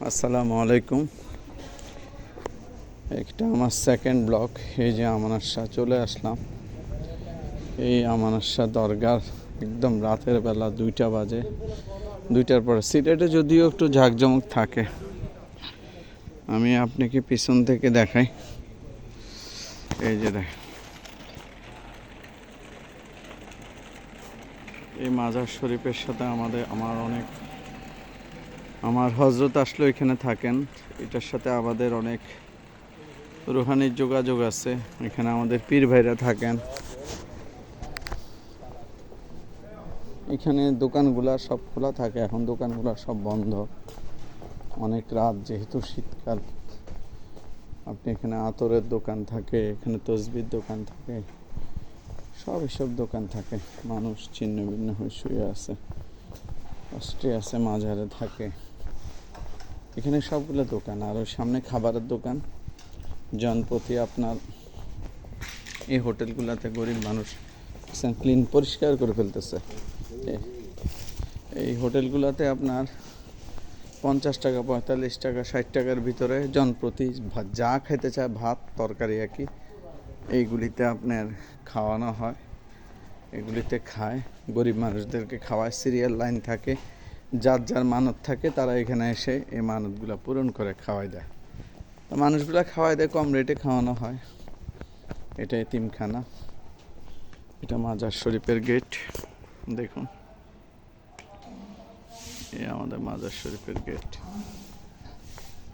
আসসালামু আলাইকুম। একটা আমার সেকেন্ড ব্লক এই যে আমানার শাহ চলে আসলাম। এই আমানার শাহ দরগার একদম রাতের বেলা দুইটা বাজে। দুইটার পরে সিলেটে যদিও একটু ঝাঁকজমক থাকে। আমি আপনাকে পিছন থেকে দেখাই। এই যে দেখ। এই মাজার শরীফের সাথে আমাদের, আমার অনেক আমার হজরত আসলো এখানে থাকেন। এটার সাথে আমাদের অনেক রুহানির যোগাযোগ আছে। এখানে আমাদের পীর ভাইরা থাকেন। এখানে দোকানগুলা সব খোলা থাকে। এখন দোকানগুলা সব বন্ধ। অনেক রাত যেহেতু শীতকাল। আপনি এখানে আতরের দোকান থাকে, এখানে তসবির দোকান থাকে। সব এসব দোকান থাকে। মানুষ ছিন্ন ভিন্ন হয়ে শুয়ে আছে। কষ্টে আছে, মাঝারে থাকে। এখানে সবগুলো দোকান, আর ওই সামনে খাবারের দোকান। জনপ্রতি আপনার, এই হোটেলগুলোতে গরিব মানুষ ক্লিন পরিষ্কার করে ফেলতেছে। এই হোটেলগুলোতে আপনার পঞ্চাশ টাকা, পঁয়তাল্লিশ টাকা, ষাট টাকার ভিতরে জনপ্রতি যা খেতে চায়, ভাত, তরকারি একই। এইগুলিতে আপনার খাওয়ানো হয়, এগুলিতে খায়। গরিব মানুষদেরকে খাওয়ায় সিরিয়াল লাইন থাকে। যার যার মানত থাকে তারা এখানে এসে এই মানতগুলো পূরণ করে খাওয়াই দেয়। তো মানুষগুলো খাওয়াই দেয় কম রেটে খাওয়ানো হয়। এটা এতিমখানা। এটা মাজার শরীফের গেট দেখুন। এ আমাদের মাজার শরীফের গেট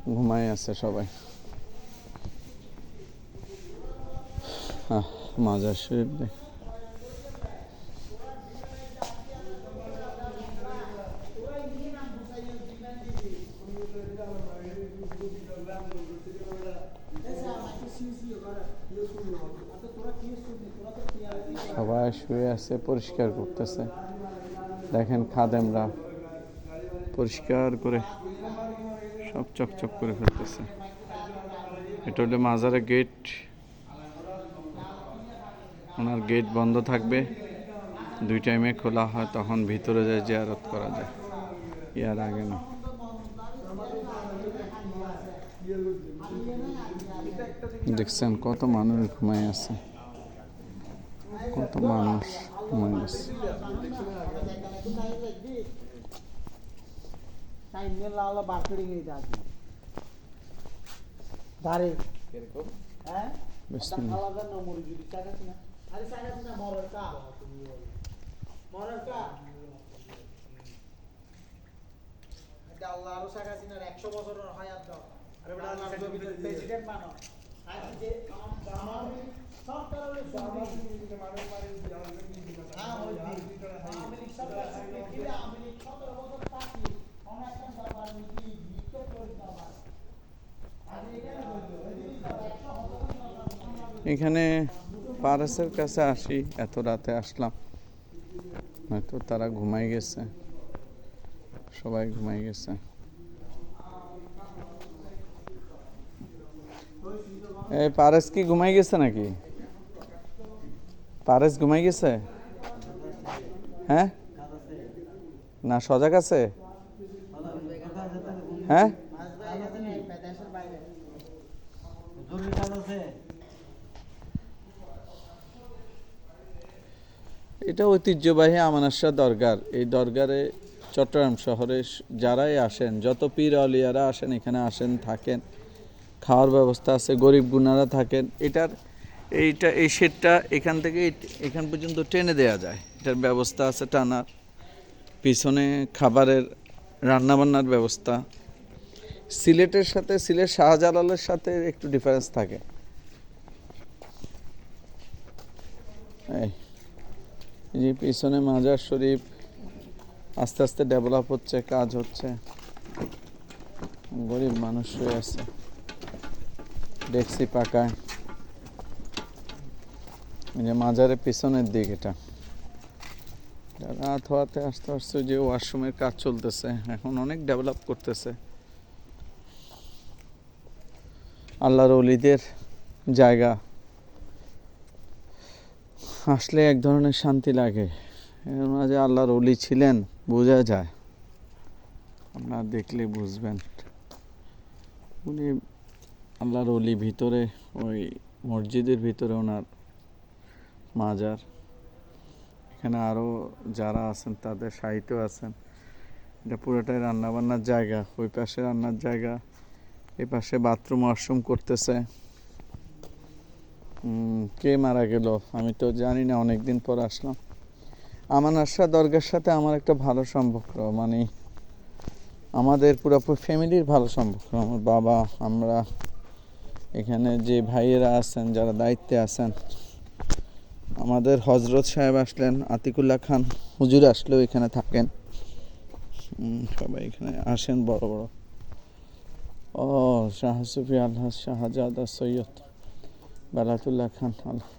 ঘুমায় আছে সবাই। আহ, মাজার শরীফ দেখ সবাই শুয়ে আছে, পরিষ্কার করতেছে। দেখেন খাদেমরা পরিষ্কার করে সব চকচক করে ফেলতেছে। এটা হলো মাজারের গেট। ওনার গেট বন্ধ থাকবে। দুই টাইমে খোলা হয়, তখন ভিতরে যায় জিয়ারত করা যায়। ইয়ার আগে না। দেখছেন কত মানুষ ঘুমায় আছে। কত মানুষ গেছে সাইনে লাল বারকড়ি গই দাদি ধারে হ্যাঁ বিসমিল্লাহ। আলাদা যদি চাকাছ না আরে চাকাছ না মরার কা মরার কা আল্লাহ আরও চাকাছ না 100 বছরের হায়াত দাও আরে প্রেসিডেন্ট মানো আজ যে আমার হ্যাঁ ওই আমি সরকার কি আমি 17 বছর থাকি অনেক দরবার নীতি লিখতে করি আমার? আজ এখানে বলল এই জিনিসটা 100 এখানে পারাসের কাছে আসি এত রাতে আসলাম। হয়তো তারা ঘুমাই গেছে। সবাই ঘুমাই গেছে। এই পারেস কি ঘুমাই গেছে নাকি? পারেস ঘুমাই গেছে? হ্যাঁ? না, সজাগ আছে? হ্যাঁ? এটা ঐতিহ্যবাহী আমানাশা দরগার। এই দরগারে, চট্টগ্রাম শহরে যারাই আসেন, যত পীর অলিয়ারা আসেন, এখানে আসেন, থাকেন, খাওয়ার ব্যবস্থা আছে, গরিব গুনারা থাকেন, এটার এইটা, এই শেডটা এখান থেকে এখান পর্যন্ত টেনে দেওয়া যায়। এটার ব্যবস্থা আছে টানার। পিছনে খাবারের, রান্নাবান্নার ব্যবস্থা। সিলেটের সাথে, সিলেট শাহজালালের সাথে একটু ডিফারেন্স থাকে। এই পিছনে মাজার শরীফ, আস্তে আস্তে ডেভেলপ হচ্ছে, কাজ হচ্ছে। গরিব মানুষ হয়ে আছে। ডেক্সি পাকায়। যে মাজারের পিছনের দিক এটা। এটা রাত হওয়াতে আস্তে আস্তে যে ওয়াশরুমের কাজ চলতেছে, এখন অনেক ডেভেলপ করতেছে। আল্লাহর অলিদের জায়গা। আসলে এক ধরনের শান্তি লাগে। এর মাঝে আল্লাহর অলি ছিলেন, বোঝা যায়। আপনারা দেখলে বুঝবেন। উনি আল্লাহর অলি ভিতরে, ওই মসজিদের ভিতরে ওনার মাজার। এখানে আরও যারা আছেন, তাদের সাহিত্য আছেন। এটা পুরোটাই রান্নাবান্নার জায়গা। ওই পাশে রান্নার জায়গা, এই পাশে বাথরুম ওয়াশরুম করতেছে। কে মারা গেল? আমি তো জানি না অনেক দিন পর আসলাম। আমার আশা, দরগার সাথে আমার একটা ভালো সম্পর্ক। মানে আমাদের পুরোপুরি ফ্যামিলির ভালো সম্পর্ক। আমার বাবা, আমরা, এখানে যে ভাইয়েরা আছেন, যারা দায়িত্বে আছেন আমাদের হজরত সাহেব আসলেন, আতিকুল্লাহ খান হুজুর আসলেও এখানে থাকেন। সবাই এখানে আসেন বড় বড়। ও, শাহ সুফি আল্লাহ শাহজাদা সৈয়দ বেলাতুল্লাহ খান আল্লাহ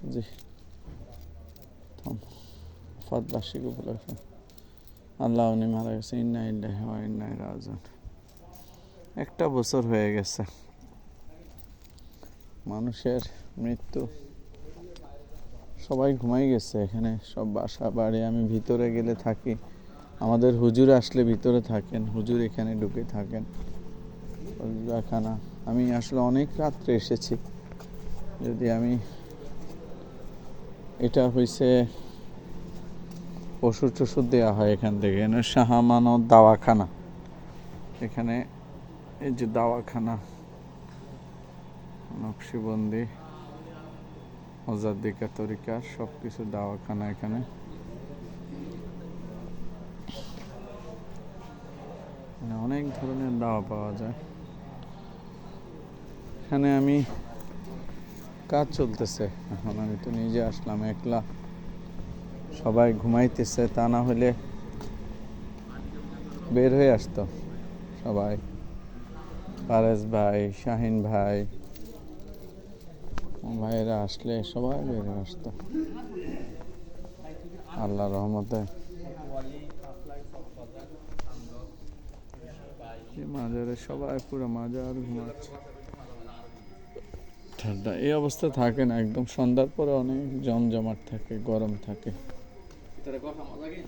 উপলক্ষে আল্লাহ উনি মারা গেছে, ইন্না ইল্লাহি ইন্না রাজিউন। একটা বছর হয়ে গেছে। মানুষের মৃত্যু সবাই ঘুমাই গেছে এখানে, সব বাসা বাড়ি, আমি ভিতরে গেলে থাকি। আমাদের হুজুর আসলে ভিতরে থাকেন, হুজুর এখানে ঢুকে থাকেন। খানা আমি আসলে অনেক রাত্রে এসেছি। যদি আমি, এটা হয়েছে ওষুধ টষুধ দেওয়া হয় এখান থেকে এখানে শাহামানত দাওয়াখানা। এখানে এই যে দাওয়াখানা, নকশিবন্দি। মজাদ্দিকা তরিকা সব কিছু দাওয়াখানা এখানে। মানে অনেক ধরনের দাওয়া পাওয়া যায়। এখানে আমি কাজ চলতেছে। এখন আমি তো নিজে আসলাম, একলা। সবাই ঘুমাইতেছে, তা না হলে বের হয়ে আসতো। সবাই। পারেশ ভাই, শাহিন ভাই ভাইয়েরা আসলে সবাই বের হয়ে আসতো। আল্লাহ রহমতে। মাজারে সবাই পুরো মাজার ঘুমাচ্ছে। ঠান্ডা। এই অবস্থা থাকে না একদম সন্ধ্যার পরে অনেক জমজমাট থাকে গরম থাকে। ভিতরে কথা মজা কি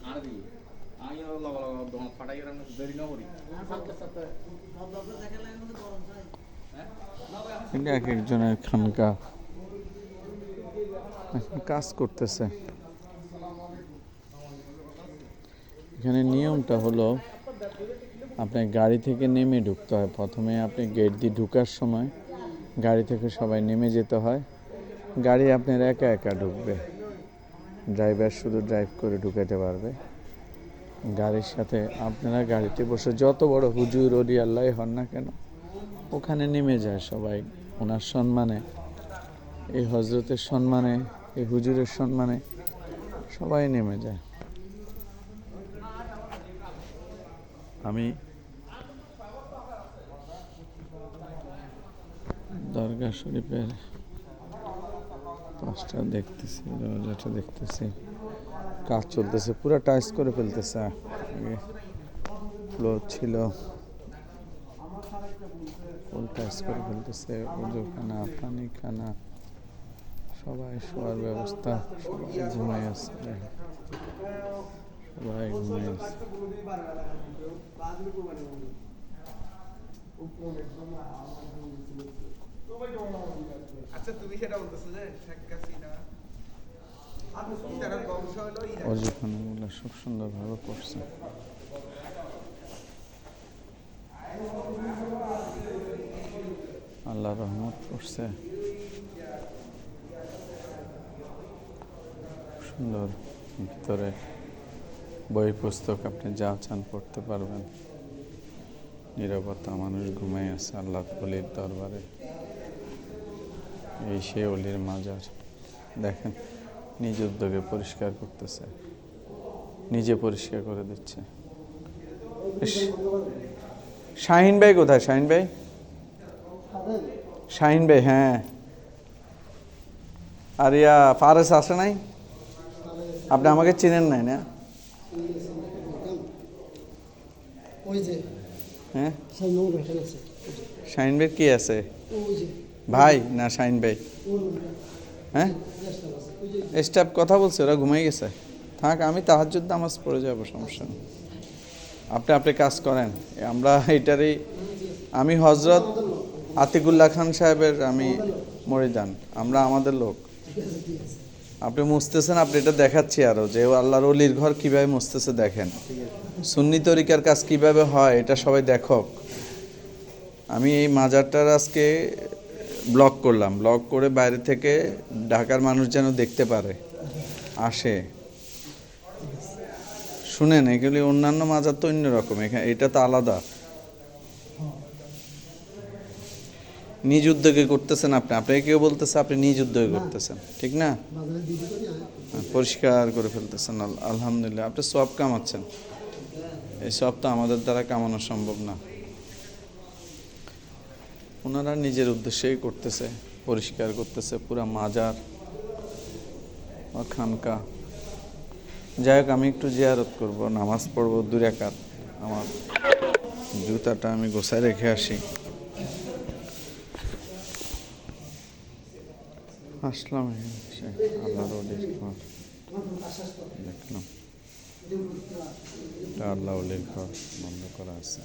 এখন কাজ করতেছে। এখানে নিয়মটা হলো, আপনি গাড়ি থেকে নেমে ঢুকতে হয়। প্রথমে আপনি গেট দিয়ে ঢুকার সময় গাড়ি থেকে সবাই নেমে যেতে হয়। গাড়ি আপনার একা একা ঢুকবে। ড্রাইভার শুধু ড্রাইভ করে ঢুকাতে পারবে। গাড়ির সাথে আপনারা গাড়িতে বসে যত বড় হুজুর অলি আল্লাহ হন না কেন, ওখানে নেমে যায় সবাই। ওনার সম্মানে, এই হজরতের সম্মানে এই হুজুরের সম্মানে সবাই নেমে যায়। আমি দরগা শরীফের পাঁচটা দেখতেছি দরজাটা দেখতেছি। কাজ চলতেছে পুরো টাইস করে ফেলতেছে। আগে ফ্লোর ছিল। ফুল টাইস করে ফেলতেছে উজুখানা পানিখানা। সবাই শোয়ার ব্যবস্থা সবাই ঘুমাই আছে সবাই ঘুমাই আছে আচ্ছা অজুখানাগুলো সুন্দরভাবে করছে। আল্লাহ রহমত করছে। সুন্দর। ভিতরে বই, পুস্তক আপনি যা চান পড়তে পারবেন। নিরাপত্তা মানুষ ঘুমাই আছে আল্লাহ অলির দরবারে। এই সে অলির মাজার। দেখেন, নিজ উদ্যোগে পরিষ্কার করতেছে। নিজে পরিষ্কার করে দিচ্ছে। শাহিন ভাই কোথায়? শাহিন ভাই? শাহিন ভাই হ্যাঁ। আর ইয়া ফারেস আসে নাই? আপনি আমাকে চিনেন নাই না? হ্যাঁ? শাহিন ভাই কি আছে? ভাই না শাহিন ভাই হ্যাঁ? স্টাফ কথা বলছে ওরা ঘুমাই গেছে। থাক আমি তাহাজ্জুদ নামাজ পড়ে যাব সমস্যা নেই। আপনি আপনি কাজ করেন। আমরা এটারই আমি হজরত আতিকুল্লাহ খান সাহেবের আমি মরিদান আমরা আমাদের লোক। আপনি মুছতেছেন, আপনি এটা দেখাচ্ছি আরও যে আল্লাহর অলির ঘর কীভাবে মুছতেছে দেখেন। সুন্নি তরিকার কাজ কীভাবে হয়, এটা সবাই দেখক। আমি এই মাজারটার আজকে ব্লক করলাম, ব্লক করে বাইরে থেকে ঢাকার মানুষ যেন দেখতে পারে, আসে। শুনেন, এগুলি অন্যান্য মাজার তো অন্যরকম এখানে এটা তো আলাদা। নিজ উদ্যোগে করতেছেন আপনি। আপনাকে কেউ বলতেছে আপনি নিজ উদ্যোগে করতেছেন। ঠিক না? ডিউটি পরিষ্কার করে ফেলতেছেন। আলহামদুলিল্লাহ। আপনি সব কামাচ্ছেন। এই সব তো আমাদের দ্বারা কামানো সম্ভব না। ওনারা নিজের উদ্দেশ্যেই করতেছে, পরিষ্কার করতেছে, পুরা মাজার বা খানকা। যাই হোক, আমি একটু জিয়ারত করব, নামাজ পড়ব দু রাকাত আমার জুতাটা আমি গোছায় রেখে আসি। আসলাম অলির ঘর। দেখলাম। এটা আল্লাহ ঘর বন্ধ করা আছে।